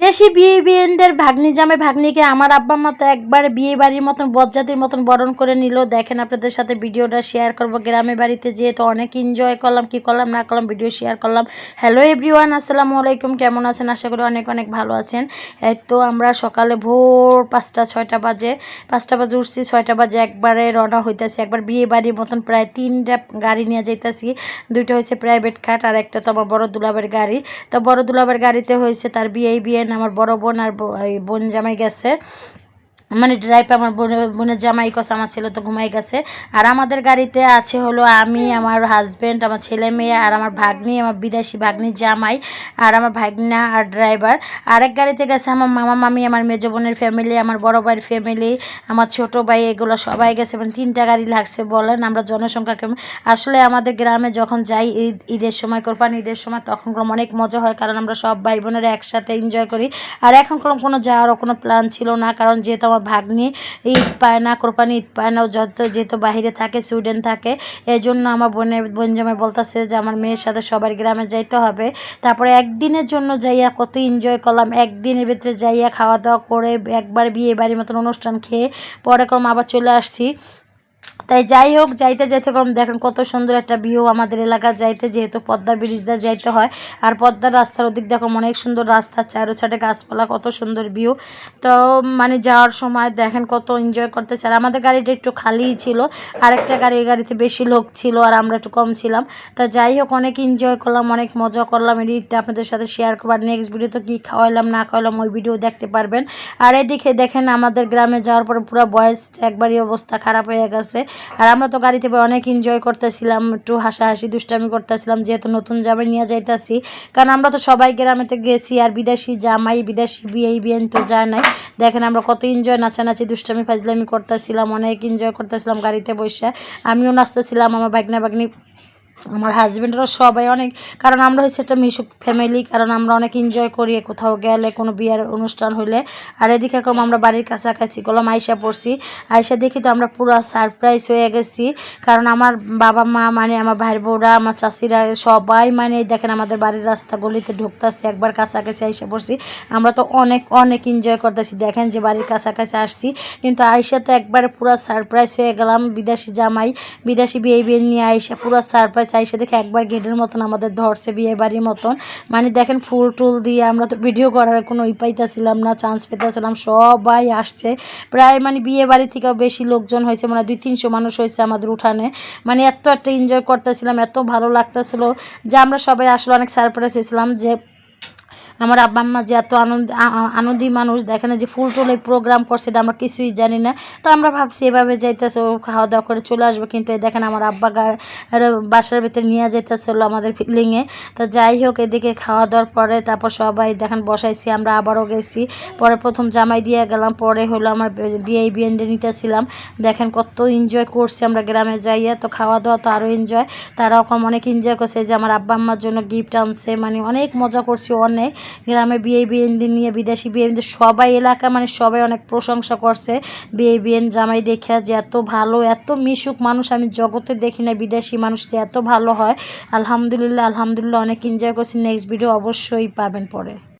দেশি বিয়ে বিয়েনদের ভাগ্নি জামে ভাগ্নিকে আমার আব্বা মা তো একবার বিয়ে বাড়ির মতন বজ্জাতির মতন বরণ করে নিল। দেখেন আপনাদের সাথে ভিডিওটা শেয়ার করব। গ্রামে বাড়িতে যেহেতু অনেক এনজয় করলাম, কি করলাম, না করলাম ভিডিও শেয়ার করলাম। হ্যালো এভরিওয়ান আসসালামু আলাইকুম, কেমন আছেন? আশা করি অনেক অনেক ভালো আছেন। তো আমরা সকালে ভোর পাঁচটা, ছয়টা বাজে, পাঁচটা বাজে উঠছি, ছয়টা বাজে একবারে রওনা হইতেছি। একবার বিয়ে বাড়ির মতন প্রায় তিনটা গাড়ি নিয়ে যাইতেছি। দুইটা হয়েছে প্রাইভেট কার আর একটা তো আমার বড় দুলাবের গাড়ি। তো বড় দুলাবের গাড়িতে হয়েছে তার বিয়ে বিয়ে আমার বড় বোন আর বোন জামাই গেছে। মানে ড্রাইভ আমার বোনের বোনের জামাই কস আমার ছেলে তো ঘুমাই গেছে। আর আমাদের গাড়িতে আছে হলো আমি, আমার হাজব্যান্ড আমার ছেলে মেয়ে, আর আমার ভাগ্নি, আমার বিদেশি ভাগ্নি জামাই, আর আমার ভাগনা আর ড্রাইভার আরেক গাড়িতে গেছে আমার মামা, মামি, আমার মেজো বোনের ফ্যামিলি আমার বড় ভাইয়ের ফ্যামিলি আমার ছোট ভাই, এগুলো সবাই গেছে। মানে তিনটা গাড়ি লাগছে বলেন, আমরা জনসংখ্যা কেমন? আসলে আমাদের গ্রামে যখন যাই, ঈদ, ঈদের সময়, কোরবানি ঈদের সময়, তখন অনেক মজা হয়, কারণ আমরা সব ভাই বোনেরা একসাথে এনজয় করি। আর এখন কোনো কোনো যাওয়ারও কোনো প্ল্যান ছিল না, কারণ যেহেতু আমার ভাগ্নি ঈদ পায় না, কোরবানি ঈদ পায় না যত যেহেতু বাহিরে থাকে, সুইডেন থাকে এই জন্য আমার বোনে বোন জামাই বলতেছে যে আমার মেয়ের সাথে সবার গ্রামে যাইতে হবে। তারপরে একদিনের জন্য যাইয়া কত এনজয় করলাম, একদিনের ভিতরে যাইয়া খাওয়া দাওয়া করে একবার বিয়ে বাড়ির মতন অনুষ্ঠান খেয়ে, পরে কম আবার চলে আসছি। তাই যাই হোক, যাইতে যাইতে কম দেখেন কত সুন্দর একটা ভিউ আমাদের এলাকা, যাইতে যেহেতু পদ্মার ব্রিজ দিয়ে যাইতে হয়। আর পদ্মার রাস্তার ওদিক দেখুন অনেক সুন্দর রাস্তা চারো ছাড়ে গাছপালা, কত সুন্দর ভিউ তো মানে যাওয়ার সময় দেখেন কত এনজয় করতেছে। আর আমাদের গাড়িটা একটু খালিই ছিল আর একটা গাড়ি গাড়িতে বেশি লোক ছিল আর আমরা একটু কম ছিলাম। তো যাই হোক, অনেক এনজয় করলাম, অনেক মজা করলাম। এডিটটা আপনাদের সাথে শেয়ার করব। আর নেক্সট ভিডিও তো কী খাওয়াইলাম, না খাওয়াইলাম, ওই ভিডিও দেখতে পারবেন। আর এদিকে দেখেন আমাদের গ্রামে যাওয়ার পরে পুরো বয়স, একবারই অবস্থা খারাপ হয়ে গেছে। আর আমরা তো গাড়িতে অনেক এনজয় করতেছিলাম, একটু হাসাহাসি, দুষ্টামি করতেছিলাম, যেহেতু নতুন জামাই নিয়ে যাইতাছি। কারণ আমরা তো সবাই গ্রামেতে গেছি, আর বিদেশি জামাই, বিদেশি বিয়ে বিয়েন তো যায় নাই। দেখেন আমরা কত এনজয় নাচানাচি, দুষ্টামি, ফাজলামি করতেছিলাম, অনেক এনজয় করতেছিলাম গাড়িতে বসে। আমিও নাচতেছিলাম, আমার ভাগনা বাগনি আমার হাজব্যান্ডেরও সবাই অনেক, কারণ আমরা হচ্ছে একটা মিশুক ফ্যামিলি কারণ আমরা অনেক এনজয় করি কোথাও গেলে, কোনো বিয়ের অনুষ্ঠান হইলে। আর এদিকে কম আমরা বাড়ির কাছাকাছি, কলম আয়সা পড়ছি। আয়সা দেখি তো আমরা পুরো সারপ্রাইজ হয়ে গেছি। কারণ আমার বাবা মা মানে আমার ভাইয়ের বউরা আমার চাষিরা সবাই মানে দেখেন আমাদের বাড়ির রাস্তা গলিতে ঢুকতেছি, একবার কাছাকাছি আয়সা পড়ছি। আমরা তো অনেক অনেক এনজয় করতেছি। দেখেন যে বাড়ির কাছাকাছি আসছি। কিন্তু আয়সা তো একবারে পুরো সারপ্রাইজ হয়ে গেলাম। বিদেশি জামাই, বিদেশি বিয়ে বিয়ে নিয়ে আয়সা পুরো সারপ্রাইজ আইসা দেখে একবার গেটের মতন আমাদের ধরছে বিয়ে বাড়ির মতন। মানে দেখেন ফুল টুল দিয়ে আমরা তো ভিডিও করার কোনো ই পাইতেছিলাম না চান্স পেতেছিলাম, সবাই আসছে। প্রায় মানে বিয়ে বাড়ি থেকেও বেশি লোকজন হয়েছে মানে দুই তিনশো মানুষ হয়েছে আমাদের উঠানে। মানে এত একটা এনজয় করতেছিলাম, এত ভালো লাগতেছিল যে আমরা সবাই আসলে অনেক সারপ্রাইজ হয়েছিলাম যে আমার আব্বা আম্মা যে এত আনন্দ আনন্দী মানুষ, দেখেন যে ফুল টুল প্রোগ্রাম করছে, এটা আমরা কিছুই জানি না। তো আমরা ভাবছি এভাবে যাইতেছে, ও খাওয়া দাওয়া করে চলে আসব, কিন্তু এই দেখেন আমার আব্বা বাসার ভিতরে নিয়ে যাইতেছিল আমাদের ফিলিংয়ে তো যাই হোক, এদিকে খাওয়া দাওয়ার পরে তারপর সবাই দেখেন বসাইছি, আমরা আবারও গেছি। পরে প্রথম জামাই দিয়ে গেলাম, পরে হলো আমার বিয়ে বিয়েন্ডে নিতেছিলাম। দেখেন কত এনজয় করছি আমরা গ্রামে যাইয়া, তো খাওয়া দাওয়া তো আরও এনজয় তারাও কম অনেক এনজয় করছে যে আমার আব্বা আম্মার জন্য গিফট আনছে মানে অনেক মজা করছি অনেক। গ্রামে বিয়ে বিএনদের নিয়ে বিদেশি বিয়ে সবাই এলাকা মানে সবাই অনেক প্রশংসা করছে। বিয়ে বিএন জামাই দেখিয়া যে এত ভালো, এত মিশুক মানুষ আমি জগতে দেখি না বিদেশি মানুষ যে এত ভালো হয়। আলহামদুলিল্লাহ আলহামদুলিল্লাহ, অনেক এনজয় করছি। নেক্সট ভিডিও অবশ্যই পাবেন পরে।